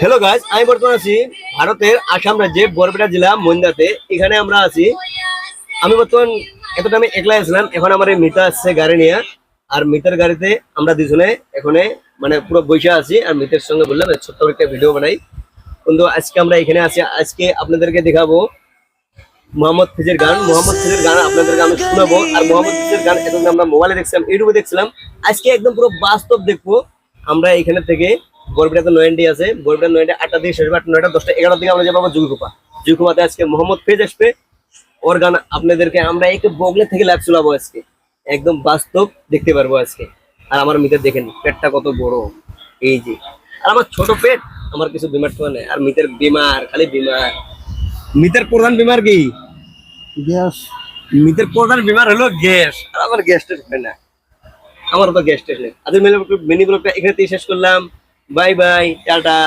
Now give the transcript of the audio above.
Hello guys আমি বর্তমানে আছি ভারতের আসাম রাজ্যে বরপেটা জেলা মন্দাতে। এখানে আমরা আছি। আমি বর্তমান এতটা আমি একলা আসলাম এখন আমার মিতা আসছে গাড়ি নিয়ে। আর মিতার গাড়িতে আমরা দুজনে এখানে মানে পুরো বৈশা আছি। আর মিতের সঙ্গে বললাম ছোট্ট একটা ভিডিও বানাই। কিন্তু আজকে আমরা এখানে আছি। আজকে আপনাদেরকে দেখাবো মোহাম্মদ ফিজের গান। মোহাম্মদ ফিজের গান আপনাদেরকে আমি শোনাবো। আর মোহাম্মদ ফিজের গান এতদিন আমরা মোবাইলে দেখছিলাম, ইউটিউবে দেখছিলাম। আজকে একদম পুরো বাস্তব দেখব। আমরা এখানে থেকে বরবিটাতে নয়নডি আছে বরবিটা নয়নডি আটটা দিকে শেষ নয়টা দশটা এগারোটা দিকে আমরা যাব জুইকুপা জুইকুপাতে আজকে মোহাম্মদ ফেজ আসবে। ওর গান আপনাদেরকে আমরা একটু বগলে থেকে লাভ চলাবো আজকে। একদম বাস্তব দেখতে পারব আজকে। আর আমার মিতের দেখেন পেটটা কত বড়। এই যে। আর আমার ছোট পেট আমার কিছু বিমার তো নেই। আর মিতের বিমার খালি বিমার। মিতের প্রধান বিমার কি? গ্যাস। মিতের প্রধান বিমার হলো গ্যাস। আর আমার গ্যাস টেস্ট হয় না। আমার তো গ্যাস টেস্ট নেই। আজ মিনি ব্লগটা এখানে থেকে শেষ করলাম। Bye bye tata.